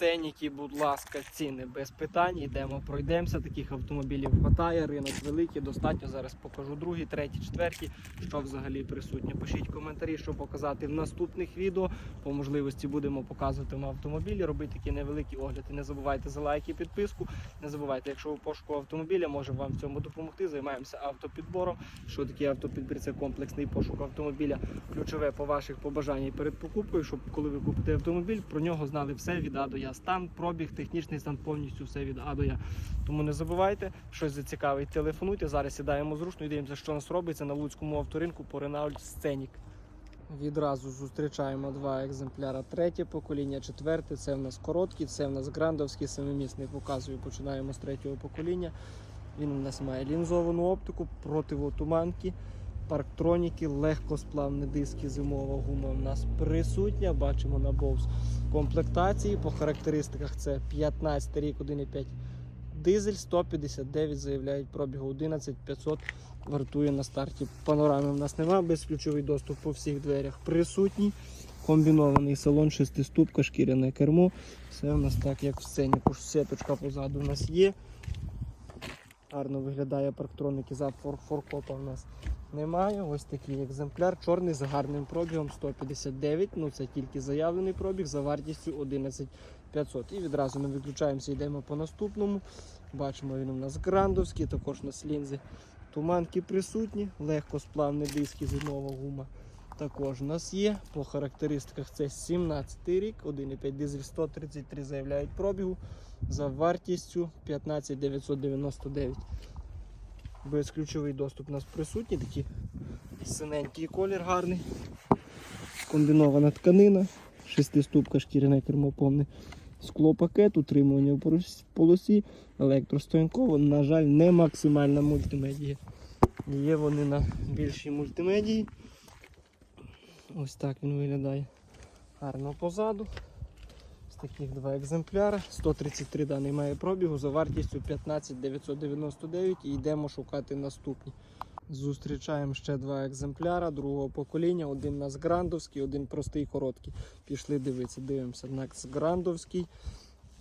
Сценіки, будь ласка, ціни без питань. Йдемо, пройдемося. Таких автомобілів хватає. Ринок великий, достатньо. Зараз покажу другий, третій, четвертій, що взагалі присутнє. Пишіть коментарі, що показати в наступних відео. По можливості будемо показувати вам автомобілі, робити такі невеликі огляди. Не забувайте за лайки, підписку. Не забувайте, якщо ви пошуку автомобіля, може вам в цьому допомогти. Займаємося автопідбором. Що таке автопідбір? Це комплексний пошук автомобіля. Ключове по ваших побажаннях перед покупкою, щоб коли ви купите автомобіль, про нього знали все від А до Я. Стан, пробіг, технічний стан, повністю все від А до Я. Тому не забувайте, щось зацікавить, телефонуйте. Зараз сідаємо зручно і дивимося, що у нас робиться на Луцькому авторинку по Renault Scenic. Відразу зустрічаємо два екземпляра. Третє покоління, четверте. Це в нас короткий, це в нас грандовський семимісний. Показую. Починаємо з третього покоління. Він у нас має лінзовану оптику, противотуманки, парктроніки, легкосплавні диски, зимова гума у нас присутня. Бачимо на Bose комплектації. По характеристиках це 15 рік, 1,5 дизель, 159 заявляють пробігу 11500 вартує на старті. Панорами в нас немає, безключовий доступ по всіх дверях присутній. Комбінований салон, шестиступка, шкіряне кермо. Все у нас так, як в сцені. Сеточка позаду у нас є. Гарно виглядає парктроники за фор форкопа у нас немає. Ось такий екземпляр. Чорний з гарним пробігом 159. Ну це тільки заявлений пробіг за вартістю 11500. І відразу ми виключаємося, йдемо по наступному. Бачимо, він у нас грандовський, також у нас лінзи туманки присутні, легко легкосплавні диски, зимова гума. Також у нас є. По характеристиках це 17 рік, 1,5 дизель 133 заявляють пробігу за вартістю 15999. Безключовий доступ у нас присутній, такий синенький колір гарний. Комбінована тканина, шестиступка шкіряне кермо повне склопакет, утримування в полосі, електростоянково, на жаль, не максимальна мультимедія. Є вони на більшій мультимедії. Ось так він виглядає гарно позаду. З таких два екземпляри. 133 даний має пробігу за вартістю 15 999 і йдемо шукати наступні. Зустрічаємо ще два екземпляра другого покоління. Один нас грандовський, один простий короткий. Пішли дивитися, дивимося. Накс грандовський.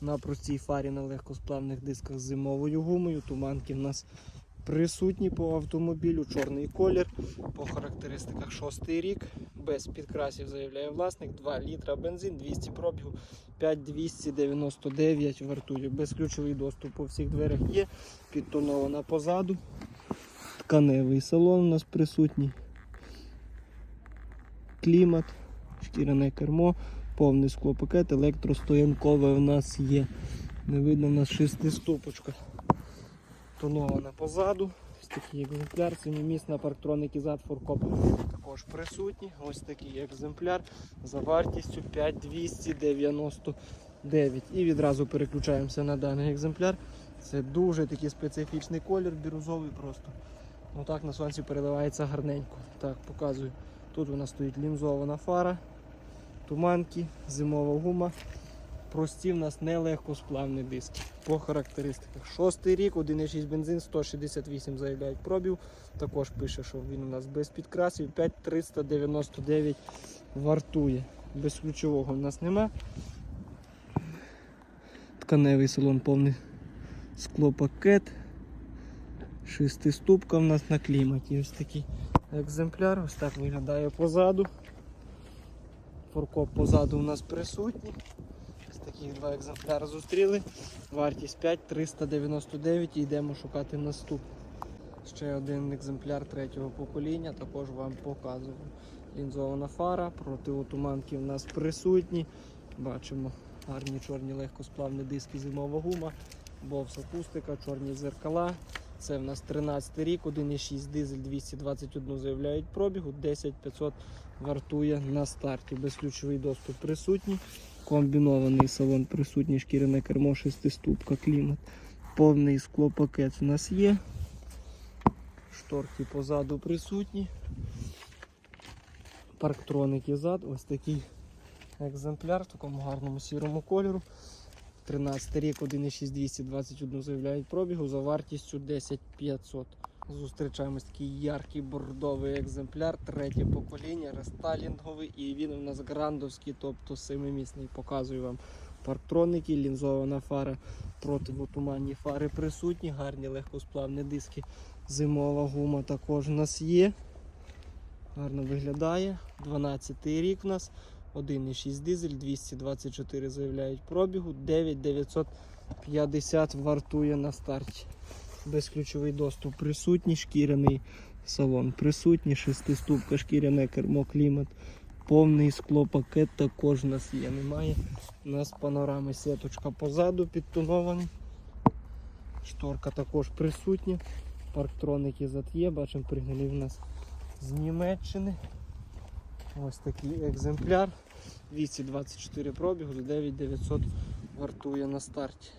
На простій фарі на легкосплавних дисках з зимовою гумою. Туманки в нас присутні по автомобілю, чорний колір. По характеристиках шостий рік. Без підкрасів заявляє власник. 2 літра бензин, 200 пробігу, 5299 вартує. Безключовий доступ по всіх дверях є. Підтонована позаду. Тканевий салон у нас присутній. Клімат, шкіряне кермо, повний склопакет, електростоянкове у нас є. Не видно, у нас шестиступочка. Тонована позаду. Ось такий екземпляр, семимісна парктроники зад форкоп також присутні. Ось такий екземпляр за вартістю 5299. І відразу переключаємося на даний екземпляр. Це дуже такий специфічний колір, бірюзовий просто. Ну на сонці переливається гарненько. Так, показую. Тут у нас стоїть лінзована фара, туманки, зимова гума. Прості в нас нелегкосплавні диски. По характеристиках. Шостий рік, 1,6 бензин, 168 заявляють пробів. Також пише, що він у нас без підкрасів, 5399 вартує. Без ключового в нас нема. Тканевий салон повний склопакет. Шестиступка в нас на кліматі. Ось такий екземпляр. Ось так виглядає позаду. Форкоп позаду у нас присутній. Таких два екземпляри зустріли. Вартість 5399 і йдемо шукати наступний. Ще один екземпляр третього покоління, також вам показую. Лінзована фара, противотуманки у нас присутні. Бачимо гарні чорні легкосплавні диски, зимова гума, бовс акустика, чорні зеркала. Це в нас 13 рік, 1,6 дизель 221 заявляють пробігу, 10500 вартує на старті. Безключовий доступ присутній. Комбінований салон присутній, шкіряне кермо, шестиступка, клімат. Повний склопакет у нас є. Шторки позаду присутні. Парктроники зад. Ось такий екземпляр в такому гарному сірому кольору. 13 рік, 1,6 221 заявляють пробігу за вартістю 10500. Зустрічаємось такий яркий бордовий екземпляр, третє покоління, рестайлінговий і він у нас грандовський, тобто семимісний. Показую вам парктроники, лінзована фара, противотуманні фари присутні, гарні легкосплавні диски, зимова гума також у нас є. Гарно виглядає. 12 рік у нас. 1,6 дизель, 224 заявляють пробігу, 9950 вартує на старті. Безключовий доступ присутній, шкіряний салон присутній, шестиступка, шкіряне кермо, клімат, повний склопакет також у нас є. Немає. У нас панорами сіточка позаду підтонований. Шторка також присутня. Парктроники зад є, бачимо, пригнали в нас з Німеччини. Ось такий екземпляр. 224 пробігу, 9900 вартує на старті.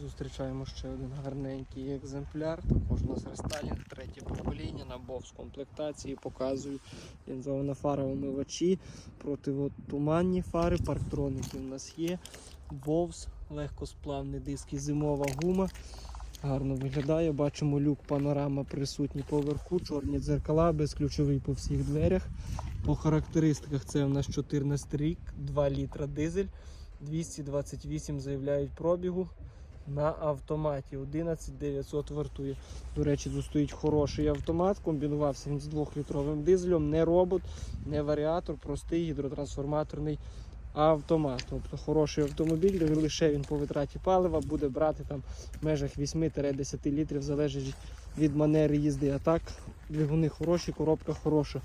Зустрічаємо ще один гарненький екземпляр. Також у нас рестайлінг, третє покоління, на бовс комплектації. Показую лінзована фара омивачі, противотуманні фари, парктроники у нас є. Бовс, легкосплавний диск і зимова гума. Гарно виглядає. Бачимо люк панорама присутній поверху, чорні дзеркала, безключовий по всіх дверях. По характеристиках це у нас 14 рік, 2 літра дизель, 228 заявляють пробігу. На автоматі 11900 вартує. До речі, тут стоїть хороший автомат. Комбінувався він з 2-літровим дизелем, не робот, не варіатор, простий гідротрансформаторний автомат. Тобто хороший автомобіль, лише він по витраті палива буде брати там в межах 8-10 літрів, залежить від манери їзди. А так, двигуни хороші, коробка хороша.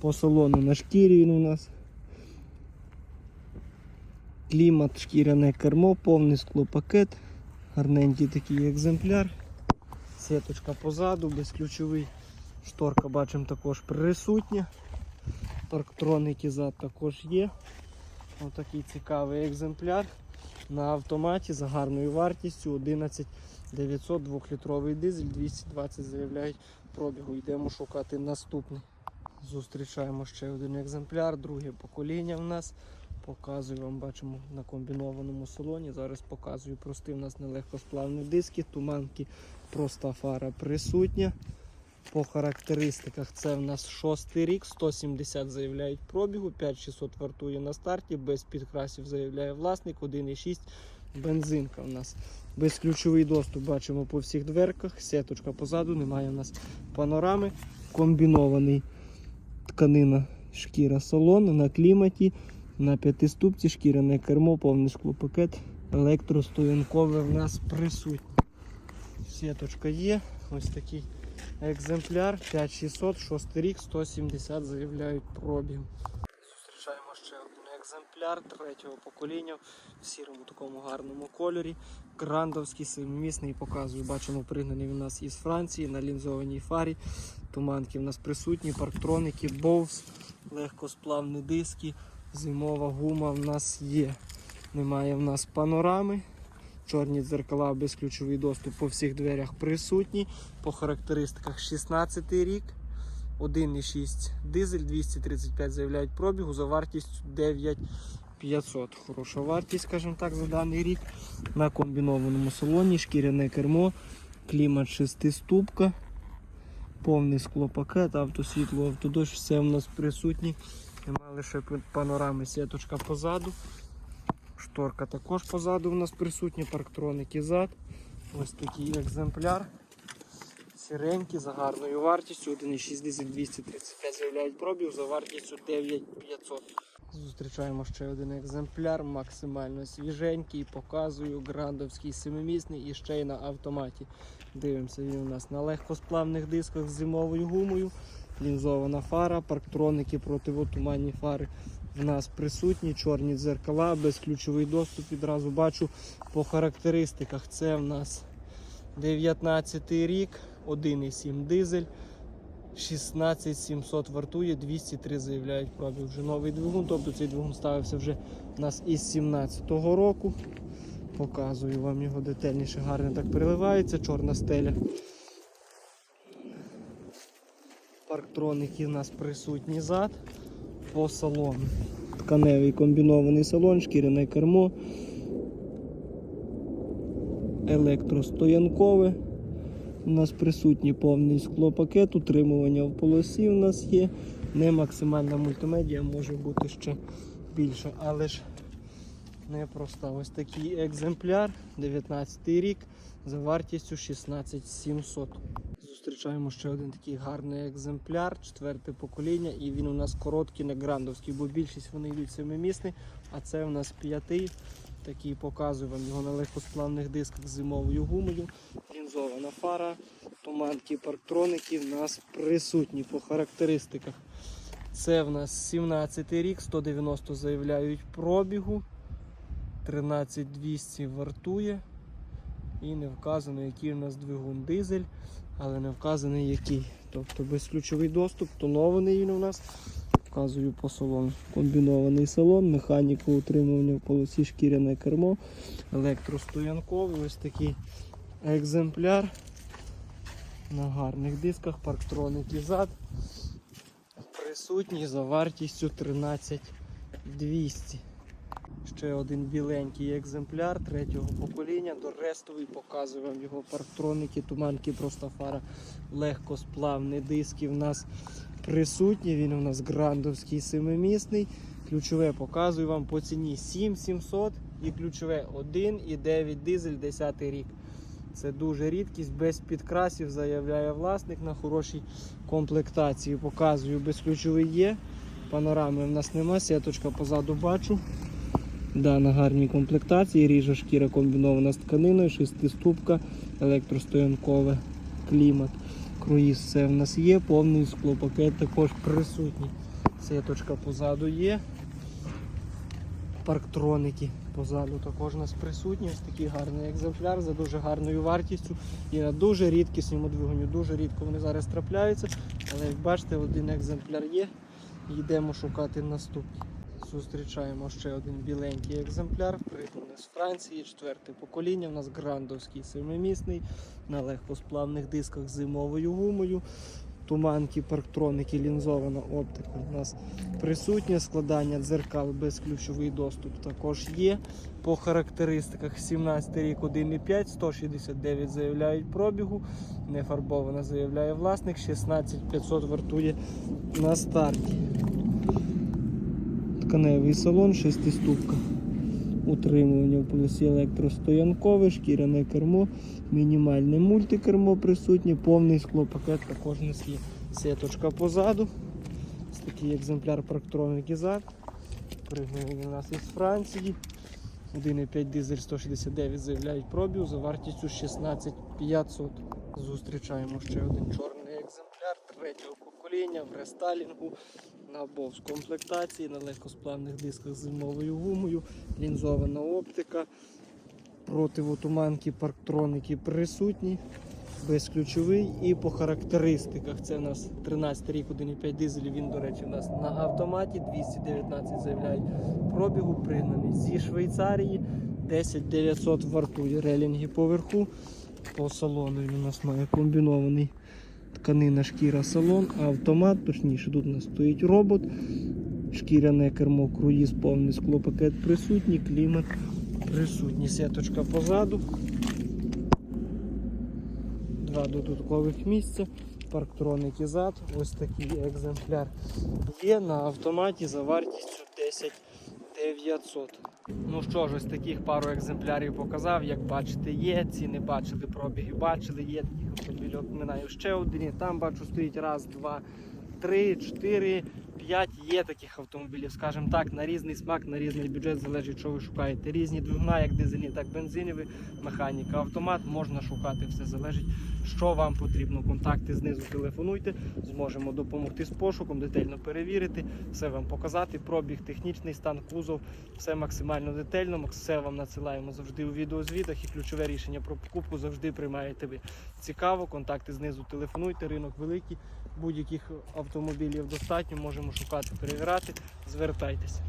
По салону на шкірі він у нас. Клімат, шкіряне кермо, повний склопакет. Гарненький такий екземпляр. Сеточка позаду, безключовий. Шторка бачимо також присутня. Парктроники зад також є. Ось такий цікавий екземпляр. На автоматі за гарною вартістю 11 900 2-літровий дизель, 220 заявляють пробігу. Йдемо шукати наступний. Зустрічаємо ще один екземпляр, друге покоління в нас. Показую вам, бачимо на комбінованому салоні. Зараз показую простий у нас нелегкосплавні диски, туманки, проста фара присутня. По характеристиках це в нас шостий рік, 170 заявляють пробігу, 5600 вартує на старті, без підкрасів заявляє власник, 1,6 бензинка у нас. Безключовий доступ бачимо по всіх дверках, сеточка позаду, немає у нас панорами. Комбінований тканина шкіра салону на кліматі, на п'ятиступці, шкіряне кермо, повний склопакет, електростоянкове в нас присутнє. Сеточка є, ось такий екземпляр 5600, 6 рік, 170 заявляють пробіг. Зустрічаємо ще один екземпляр третього покоління в сірому такому гарному кольорі. Грандовський семимісний показую. Бачимо, пригнаний у нас із Франції на лінзованій фарі. Туманки в нас присутні, парктроники, боус, легкосплавні диски, зимова гума в нас є. Немає в нас панорами. Чорні дзеркала, безключовий доступ по всіх дверях присутні. По характеристиках 16 рік, 1,6 дизель, 235 заявляють пробігу за вартістю 9500. Хороша вартість, скажімо так, за даний рік. На комбінованому салоні, шкіряне кермо, клімат 6 ступка, повний склопакет, автосвітло, автодощ, все в нас присутні. Нема лише панорами, сіточка позаду. Шторка також позаду у нас присутні, парктроники зад. Ось такий екземпляр. Сіренький, за гарною вартістю. 1,6 дизель 235 заявляють пробіг за вартістю 9500. Зустрічаємо ще один екземпляр, максимально свіженький, показую, грандовський семимісний і ще й на автоматі. Дивимося, він у нас на легкосплавних дисках з зимовою гумою, лінзована фара, парктроники, противотуманні фари в нас присутні, чорні дзеркала, безключовий доступ відразу бачу по характеристиках. Це в нас 19 рік, 1,7 дизель, 16700 вартує, 203 заявляють пробіг вже новий двигун. Тобто цей двигун ставився вже у нас із 17-го року. Показую вам його детальніше, гарно так переливається, чорна стеля. Парктроники у нас присутні зад по салону. Тканевий комбінований салон, шкіряне кермо, електростоянкове. У нас присутній повний склопакет, утримування в полосі у нас є. Не максимальна мультимедіа, може бути ще більше, але ж непроста. Ось такий екземпляр, 19 рік, за вартістю 16700. Зустрічаємо ще один такий гарний екземпляр, четверте покоління, і він у нас короткий, не грандовський, бо більшість вони йдуть семимісний, а це у нас п'ятий. Такий показую вам його на легкосплавних дисках з зимовою гумою. Лінзована фара, туманки, парктроники в нас присутні по характеристиках. Це в нас 17 рік, 190 заявляють пробігу, 13200 вартує. І не вказано, який у нас двигун дизель, але не вказаний який. Тобто безключовий доступ, тонований він у нас. Вказую по салону. Комбінований салон, механіка утримування в полосі шкіряне кермо, електростоянковий, ось такий екземпляр. На гарних дисках, парктроники зад. Присутній за вартістю 13200. Ще один біленький екземпляр третього покоління, дорестовий, показую вам його парктроники, туманки, просто фара, легкосплавні диски в нас присутні. Він у нас грандовський семимісний. Ключове показую вам по ціні 7700 і ключове 1,9 дизель 10 рік. Це дуже рідкість, без підкрасів заявляє власник на хорошій комплектації. Показую, безключовий є. Панорами в нас нема, сіточка позаду бачу. Да, на гарній комплектації, ріжа шкіра комбінована з тканиною, шестиступка, електростоянкове, клімат. Круїз все в нас є, повний склопакет також присутній. Сіточка позаду є. Парктроники позаду також у нас присутні. Ось такий гарний екземпляр за дуже гарною вартістю і на дуже рідкісному двигуні. Дуже рідко вони зараз трапляються, але як бачите, один екземпляр є. Йдемо шукати наступний. Зустрічаємо ще один біленький екземпляр, пригнаний з Франції, четверте покоління. У нас грандовський семимісний на легкосплавних дисках з зимовою гумою. Туманки, парктроники, лінзована оптика у нас присутня. Складання дзеркал безключовий доступ також є. По характеристиках 17 рік 1,5, 169 заявляють пробігу. Нефарбована заявляє власник, 16500 вартує на старті. Тканевий салон, шестиступка. Утримування в полосі електростоянкове, шкіряне кермо, мінімальне мультикермо присутнє, повний склопакет також нас є. Сеточка позаду. Ось такий екземпляр парктроники зад. Пригнаний у нас із Франції. 1,5 дизель 169 заявляють пробіг за вартістю 16500. Зустрічаємо ще один чорний екземпляр третього покоління в рестайлінгу на бовс комплектації, на легкосплавних дисках з зимовою гумою, лінзована оптика, противотуманки, парктроники присутні, безключовий і по характеристиках. Це у нас 13 рік, 1,5 дизель, він, до речі, у нас на автоматі 219 заявляють пробігу, пригнаний зі Швейцарії, 10900 вартує релінги поверху. По салону він у нас має комбінований тканина шкіра салон, автомат, точніше, тут у нас стоїть робот, шкіряне кермо, круїз, повний склопакет присутній, клімат присутній, сеточка позаду. Два додаткових місця, парктроники зад. Ось такий екземпляр є на автоматі за вартістю 10 900. Ну що ж, ось таких пару екземплярів показав. Як бачите, є. Ціни бачили, пробіги бачили, є таких автомобілів, Минаю ще один. Там бачу стоїть раз, два, три, чотири, п'ять. Є таких автомобілів, скажімо так, на різний смак, на різний бюджет залежить, що ви шукаєте. Різні двигуна, як дизельні, так бензинові, механіка, автомат можна шукати, все залежить, що вам потрібно. Контакти знизу телефонуйте, зможемо допомогти з пошуком, детально перевірити, все вам показати. Пробіг, технічний стан, кузов, все максимально детально. Все вам надсилаємо завжди у відеозвітах і ключове рішення про покупку завжди приймаєте ви. Цікаво, контакти знизу телефонуйте, ринок великий, будь-яких автомобілів достатньо, можемо шукати, перевіряти. Звертайтеся.